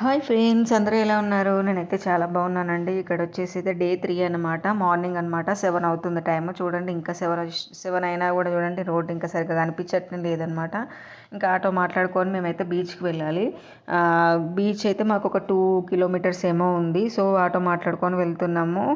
Hi friends అందరూ ఎలా ఉన్నారు? నేనైతే చాలా బాగున్నానండి. ఇక్కడ వచ్చేసి అయితే డే త్రీ అనమాట మార్నింగ్ అనమాట సెవెన్ అవుతుంది టైం చూడండి ఇంకా సెవెన్ సెవెన్ అయినా కూడా చూడండి రోడ్ ఇంకా సరిగ్గా కనిపించట్లేదు లేదనమాట ఇంకా ఆటో మాట్లాడుకొని మేమైతే బీచ్కి వెళ్ళాలి. బీచ్ అయితే మాకు ఒక టూ కిలోమీటర్స్ ఏమో ఉంది. సో ఆటో మాట్లాడుకొని వెళ్తున్నాము.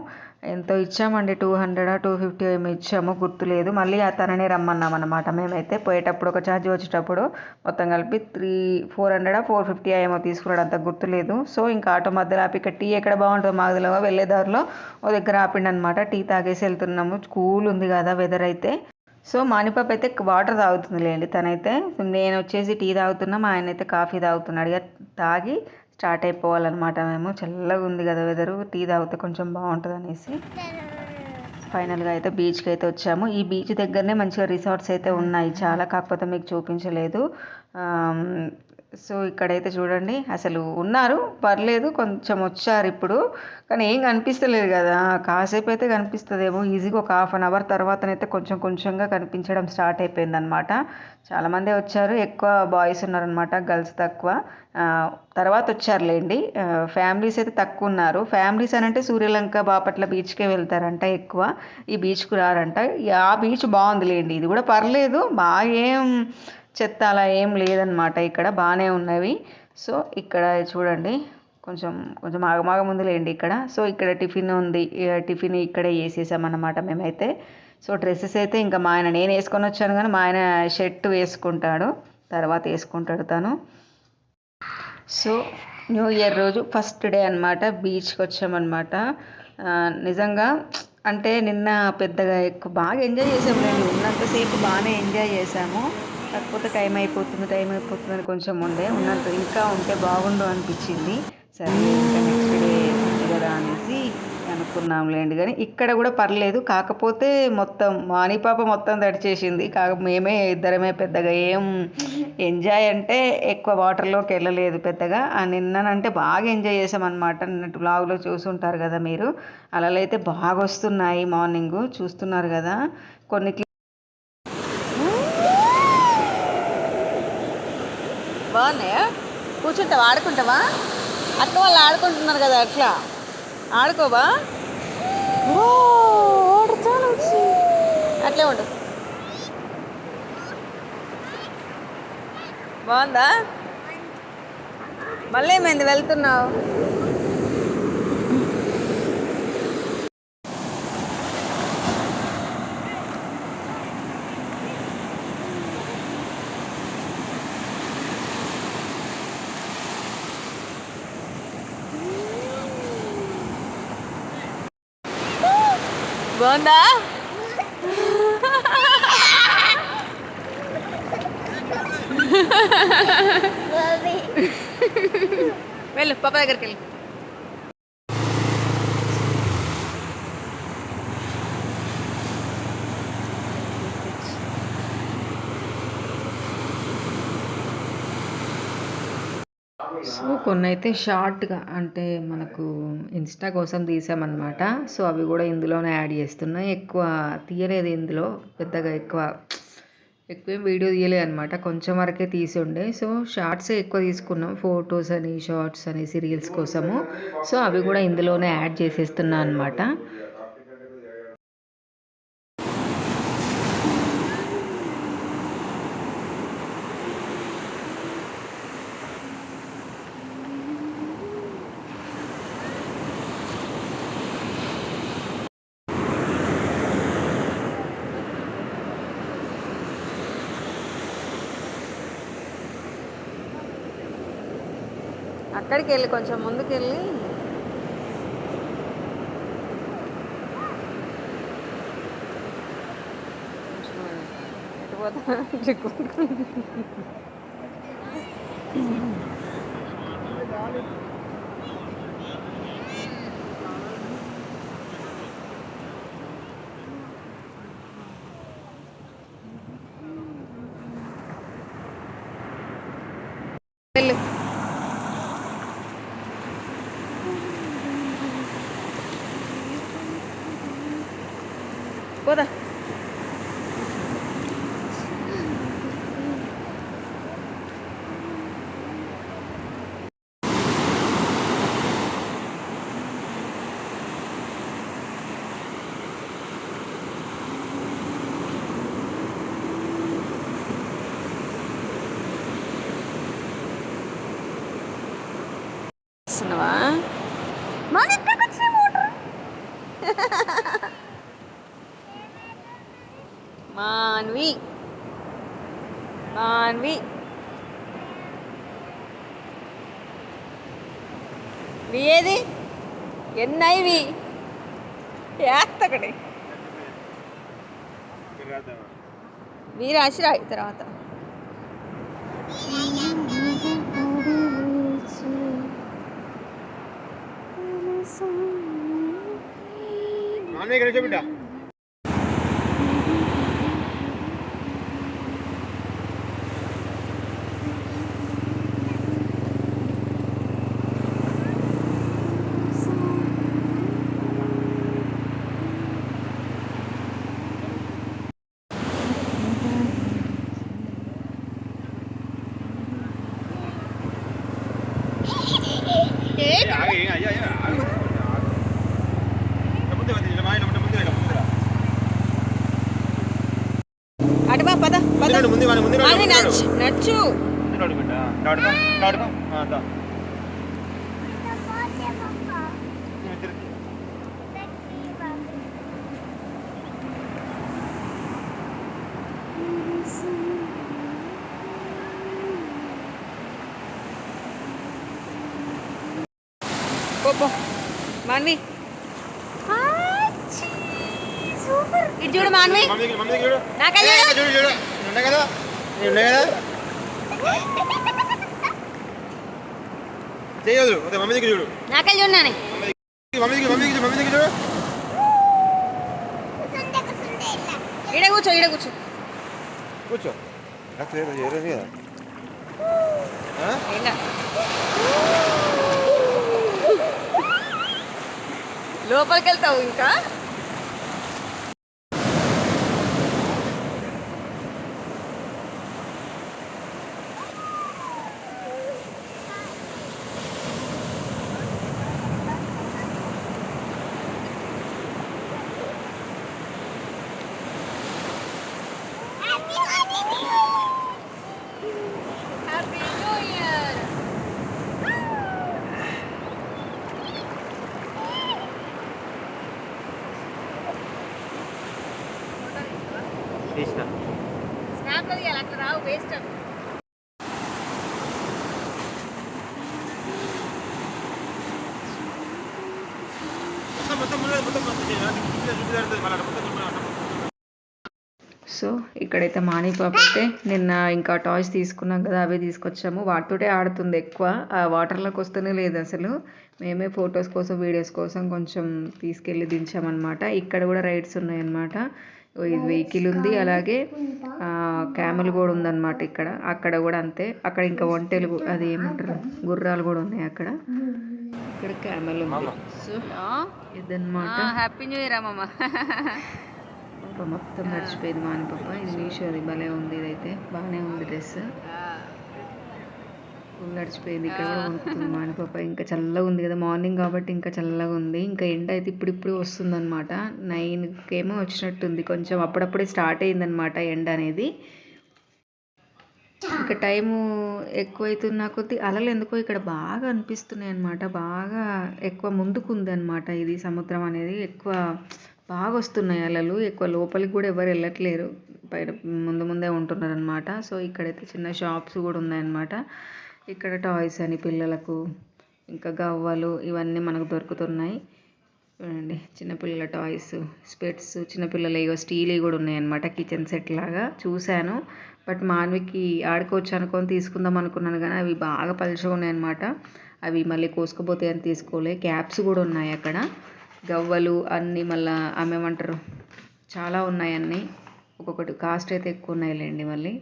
ఎంతో ఇచ్చామండి. టూ హండ్రెడ్ టూ ఫిఫ్టీ ఏమో ఇచ్చాము గుర్తులేదు. మళ్ళీ తననే రమ్మన్నాం అనమాట మేమైతే పోయేటప్పుడు ఒక ఛార్జ్ వచ్చేటప్పుడు మొత్తం కలిపి three four hundred four fifty ఏమో తీసుకున్నాడు. అంత గుర్తులేదు. సో ఇంకా ఆటో మధ్యలో ఆపి ఇక్కడ టీ ఎక్కడ బాగుంటుందో మాకు వెళ్ళే దారిలో ఓ దగ్గర ఆపిండనమాట టీ తాగేసి వెళ్తున్నాము. కూల్ ఉంది కదా వెదర్ అయితే. సో మానిపాప అయితే వాటర్ తాగుతుంది లేండి తనైతే. నేను వచ్చేసి టీ తాగుతున్నా మా ఆయన అయితే కాఫీ తాగుతున్నాడు. ఇక తాగి స్టార్ట్ అయిపోవాలన్నమాట మేము. చల్లగా ఉంది కదా వెదరు టీ తాగితే కొంచెం బాగుంటుంది అనేసి ఫైనల్గా అయితే బీచ్కి అయితే వచ్చాము. ఈ బీచ్ దగ్గరనే మంచిగా రిసార్ట్స్ అయితే ఉన్నాయి. చాలా కాకపోతే మీకు చూపించలేదు. సో ఇక్కడైతే చూడండి అసలు ఉన్నారు పర్లేదు కొంచెం వచ్చారు ఇప్పుడు కానీ ఏం కనిపిస్తలేదు కదా. కాసేపు అయితే కనిపిస్తుందేమో ఈజీగా ఒక హాఫ్ అన్ అవర్ తర్వాతనైతే కొంచెం కొంచెంగా కనిపించడం స్టార్ట్ అయిపోయింది అనమాట చాలామందే వచ్చారు ఎక్కువ బాయ్స్ ఉన్నారనమాట గర్ల్స్ తక్కువ. తర్వాత వచ్చారులేండి. ఫ్యామిలీస్ అయితే తక్కువ ఉన్నారు. ఫ్యామిలీస్ అని అంటే సూర్యలంక బాపట్ల బీచ్కే వెళ్తారంట ఎక్కువ. ఈ బీచ్కు రారంట. ఆ బీచ్ బాగుందిలేండి. ఇది కూడా పర్లేదు బాగా ఏం చెత్త అలా ఏం లేదనమాట ఇక్కడ బాగానే ఉన్నవి. సో ఇక్కడ చూడండి కొంచెం కొంచెం ఆగమాగం ఉందిలేండి ఇక్కడ. సో ఇక్కడ టిఫిన్ ఉంది టిఫిన్ ఇక్కడే వేసేసామన్నమాట మేమైతే. సో డ్రెస్సెస్ అయితే ఇంకా మా ఆయన నేను వేసుకొని వచ్చాను కానీ మా ఆయన షర్ట్ వేసుకుంటాడు తర్వాత వేసుకుంటాడు తను. సో న్యూ ఇయర్ రోజు ఫస్ట్ డే అనమాట బీచ్కి వచ్చామన్నమాట. నిజంగా అంటే నిన్న పెద్దగా ఎక్కువ బాగా ఎంజాయ్ చేసాము నేను ఉన్నంతసేపు బాగానే ఎంజాయ్ చేసాము. కాకపోతే టైం అయిపోతుంది టైం అయిపోతుంది కొంచెం ఉండే. ఉన్నంత ఇంకా ఉంటే బాగుండు అనిపించింది. సరే ఇంకా నెక్స్ట్ డే ఉంది కదా అనేసి అనుకున్నాంలేండి కానీ ఇక్కడ కూడా పర్లేదు. కాకపోతే మొత్తం మాని పాప మొత్తం తడిచేసింది. కాక మేమే ఇద్దరమే పెద్దగా ఏం ఎంజాయ్ అంటే ఎక్కువ వాటర్లోకి వెళ్ళలేదు పెద్దగా. నిన్ననంటే బాగా ఎంజాయ్ చేసామన్నమాట నిన్నటి బ్లాగ్లో చూసుంటారు కదా మీరు. అలా అయితే బాగా వస్తున్నాయి మార్నింగ్ చూస్తున్నారు కదా. కొన్ని బాగున్నాయా? కూర్చుంటావా? ఆడుకుంటావా? అక్క వాళ్ళు ఆడుకుంటున్నారు కదా అట్లా. ఆడుకోవా? అట్లే ఉండు. బాగుందా? మళ్ళీ ఏమైంది? వెళ్తున్నావు? బాగుందా వెళ్ళు పాప దగ్గరికి వెళ్ళి సో కొన్ని అయితే షార్ట్గా అంటే మనకు ఇన్స్టా కోసం తీసామన్నమాట. సో అవి కూడా ఇందులోనే యాడ్ చేస్తున్నాయి ఎక్కువ తీయలేదు ఇందులో. పెద్దగా ఎక్కువ ఎక్కువ వీడియో తీయలేదు అనమాట కొంచెం వరకే తీసి ఉండే సో షార్ట్సే ఎక్కువ తీసుకున్నాం. ఫొటోస్ అని షార్ట్స్ అని సీరియల్స్ కోసము. సో అవి కూడా ఇందులోనే యాడ్ చేసేస్తున్నా అనమాట అక్కడికి వెళ్ళి కొంచెం ముందుకు వెళ్ళి 过来 ఎన్నైవి యాక్తకడి వి రాసి రాయి తర్వాత నాన్న ఇక్కడ వచ్చే బిడ్డ నచ్చు నచ్చు ముందే రాడు బిడ్డ. ఇట్లా ఆడుకో, ఇట్లా ఆడుకో. ఆ, దా. ఇవి తిరిగి. పో పో మాన్వి సూపర్ ఇటు చూడు మాన్వి మమ్మీ దగ్గర, మమ్మీ దగ్గర చూడు. నాకల్ ఏ, చూడు. ఇక్కడ చూడు, చూడు. నేను ఉన్నా కదా నేను ఉన్నా కదా చేయదు. మమ్మీ దగ్గర చూడు. నాకల్ చూడు నాని. మమ్మీ దగ్గర మమ్మీ దగ్గర మమ్మీ దగ్గర చూడు. ఈడ కూర్చో ఈడ కూర్చో. కూర్చో. నాకు. లోపలికి వెళ్తావు ఇంకా హ్యాపీ న్యూ ఇయర్ తీసిన స్నాప్లో తీయాలి అట్లా రావు వేస్ట్ అవి మొత్తం మొత్తం మొత్తం మొత్తం మొత్తం చేయాలి. కింద చూపిదారుతుంది మళ్ళీ అక్కడ మొత్తం చూపిదారు అక్కడ సో ఇక్కడైతే మాని పాప అయితే నిన్న ఇంకా టాయ్స్ తీసుకున్నాం కదా అవే తీసుకొచ్చాము. వాటితోటే ఆడుతుంది ఎక్కువ. ఆ వాటర్లోకి వస్తూనే లేదు అసలు. మేమే ఫొటోస్ కోసం వీడియోస్ కోసం కొంచెం తీసుకెళ్ళి దించామన్నమాట. ఇక్కడ కూడా రైడ్స్ ఉన్నాయన్నమాట. వెహికల్ ఉంది. అలాగే క్యామెల్ కూడా ఉందన్నమాట ఇక్కడ. అక్కడ కూడా అంతే. అక్కడ ఇంకా ఒంటెలు అది ఏమంటారు? గుర్రాలు కూడా ఉన్నాయి అక్కడ. ఇక్కడ క్యామెల్ ఉంది. సో ఇదన్నమాట. హ్యాపీ న్యూ ఇయర్ అమ్మమ్మ. మొత్తం నడిచిపోయింది మాని పాప. ఇది మీషోది. భలే ఉంది ఇదైతే. బాగానే ఉంది డ్రెస్ ఫుల్ నడిచిపోయింది. ఇక్కడ కూడా మాని పాప. ఇంకా చల్లగా ఉంది కదా మార్నింగ్ కాబట్టి ఇంకా చల్లగా ఉంది. ఇంకా ఎండ అయితే ఇప్పుడు ఇప్పుడు వస్తుంది అనమాట నైన్కేమో వచ్చినట్టుంది. కొంచెం అప్పుడప్పుడే స్టార్ట్ అయిందనమాట ఎండ అనేది. ఇంకా టైము ఎక్కువైతున్న కొద్దీ అలలు ఎందుకో ఇక్కడ బాగా అనిపిస్తున్నాయి అనమాట బాగా ఎక్కువ ముందుకు ఉంది అనమాట ఇది సముద్రం అనేది. ఎక్కువ బాగా వస్తున్నాయి అలలు. ఎక్కువ లోపలికి కూడా ఎవరు వెళ్ళట్లేరు. పైన ముందు ముందే ఉంటున్నారు అనమాట సో ఇక్కడైతే చిన్న షాప్స్ కూడా ఉన్నాయన్నమాట. ఇక్కడ టాయ్స్ అని పిల్లలకు ఇంకా గవ్వలు ఇవన్నీ మనకు దొరుకుతున్నాయి. చూడండి చిన్నపిల్లల టాయ్స్ స్పెట్స్ చిన్నపిల్లలు ఇగో స్టీల్ కూడా ఉన్నాయన్నమాట కిచెన్ సెట్ లాగా. చూశాను బట్ మాన్వికి ఆడుకోవచ్చు అనుకొని తీసుకుందాం అనుకున్నాను కానీ అవి బాగా పలుచగా ఉన్నాయన్నమాట. అవి మళ్ళీ కోసుకుపోతే అని తీసుకోలే. క్యాప్స్ కూడా ఉన్నాయి అక్కడ. గవ్వలు అన్నీ మళ్ళీ ఆమెమంటారు చాలా ఉన్నాయి అన్నీ. ఒక్కొక్కటి కాస్ట్ అయితే ఎక్కువ ఉన్నాయిలేండి మళ్ళీ.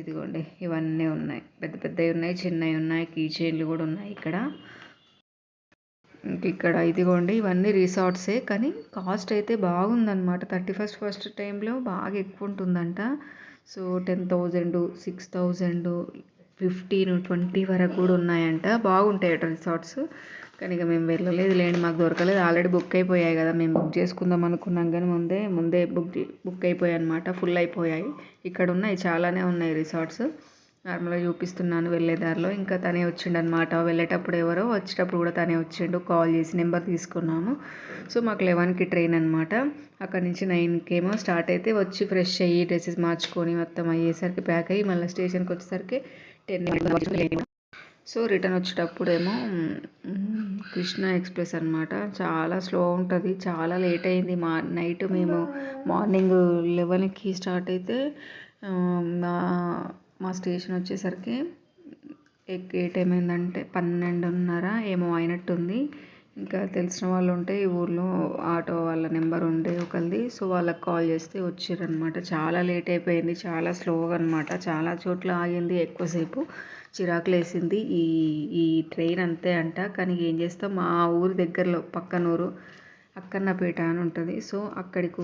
ఇదిగోండి ఇవన్నీ ఉన్నాయి. పెద్ద పెద్దవి ఉన్నాయి చిన్నవి ఉన్నాయి కీ చైన్లు కూడా ఉన్నాయి ఇక్కడ. ఇంక ఇక్కడ ఇదిగోండి ఇవన్నీ రిసార్ట్సే కానీ కాస్ట్ అయితే బాగుందనమాట థర్టీ ఫస్ట్ ఫస్ట్ టైంలో బాగా ఎక్కువ ఉంటుందంట. So ten thousand six thousand fifteen twenty వరకు కూడా ఉన్నాయంట. బాగుంటాయట రిసార్ట్స్. కానీ ఇక మేము వెళ్ళలేదు లేండి మాకు దొరకలేదు. ఆల్రెడీ బుక్ అయిపోయాయి కదా మేము బుక్ చేసుకుందాం అనుకున్నాం కానీ ముందే ముందే బుక్ బుక్ అయిపోయాయి అనమాట ఫుల్ అయిపోయాయి. ఇక్కడ ఉన్నాయి చాలానే ఉన్నాయి రిసార్ట్స్ నార్మల్గా చూపిస్తున్నాను వెళ్ళే దారిలో. ఇంకా తనే వచ్చిండనమాట వెళ్ళేటప్పుడు ఎవరో వచ్చేటప్పుడు కూడా తనే వచ్చిండు. కాల్ చేసి నెంబర్ తీసుకున్నాము. సో మాకు లెవెన్కి ట్రైన్ అనమాట అక్కడ నుంచి నైన్కేమో స్టార్ట్ అయితే వచ్చి ఫ్రెష్ అయ్యి డ్రెస్సెస్ మార్చుకొని మొత్తం అయ్యేసరికి ప్యాక్ అయ్యి మళ్ళీ స్టేషన్కి వచ్చేసరికి టెన్ సో రిటర్న్ వచ్చేటప్పుడేమో కృష్ణ ఎక్స్ప్రెస్ అనమాట చాలా స్లో ఉంటుంది చాలా లేట్ అయింది. మా నైట్ మేము మార్నింగ్ లెవెన్కి స్టార్ట్ అయితే మా మా స్టేషన్ వచ్చేసరికి ఎక్- ఏ టైం అయిందంటే పన్నెండున్నర ఏమో అయినట్టుంది. ఇంకా తెలిసిన వాళ్ళు ఉంటే ఈ ఊర్లో ఆటో వాళ్ళ నెంబర్ ఉండే ఒకరిది సో వాళ్ళకి కాల్ చేస్తే వచ్చారనమాట చాలా లేట్ అయిపోయింది చాలా స్లోగా అనమాట చాలా చోట్ల ఆగింది ఎక్కువసేపు. చిరాకులేసింది. ఈ ఈ ట్రైన్ అంతే అంట. కానీ ఏం చేస్తాం? మా ఊరి దగ్గరలో పక్కన ఊరు అక్కన్నపేట అని ఉంటుంది. సో అక్కడికి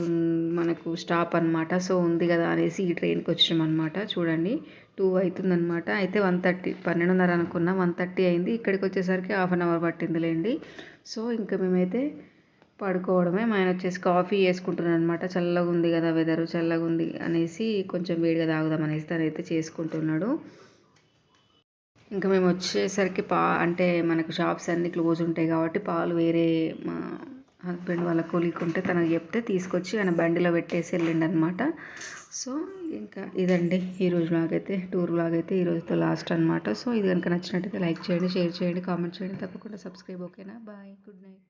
మనకు స్టాప్ అనమాట సో ఉంది కదా అనేసి ఈ ట్రైన్కి వచ్చాం అనమాట చూడండి టూ అవుతుందన్నమాట. అయితే వన్ థర్టీ పన్నెండున్నర అనుకున్నా. వన్ థర్టీ అయింది. ఇక్కడికి వచ్చేసరికి హాఫ్ అన్ అవర్ పట్టిందిలేండి. సో ఇంకా మేమైతే పడుకోవడమే. మా ఆయన వచ్చేసి కాఫీ చేసుకుంటున్నాను అనమాట చల్లగా ఉంది కదా వెదరు చల్లగా ఉంది అనేసి కొంచెం వేడిగా తాగుదాం అనేసి తనైతే చేసుకుంటున్నాడు. ఇంకా మేము వచ్చేసరికి పా అంటే మనకు షాప్స్ అన్నీ క్లోజ్ ఉంటాయి కాబట్టి పాలు వేరే మా హస్బెండ్ వాళ్ళ కొలిక్ ఉంటే తనకు చెప్తే తీసుకొచ్చి ఆయన బండిలో పెట్టేసి వెళ్ళిండు అనమాట సో ఇంకా ఇదండి. ఈరోజు బ్లాగ్ అయితే టూర్ బ్లాగ్ అయితే ఈరోజుతో లాస్ట్ అనమాట సో ఇది కనుక నచ్చినట్టయితే లైక్ చేయండి షేర్ చేయండి కామెంట్ చేయండి. తప్పకుండా సబ్స్క్రైబ్ ఓకేనా బాయ్ గుడ్ నైట్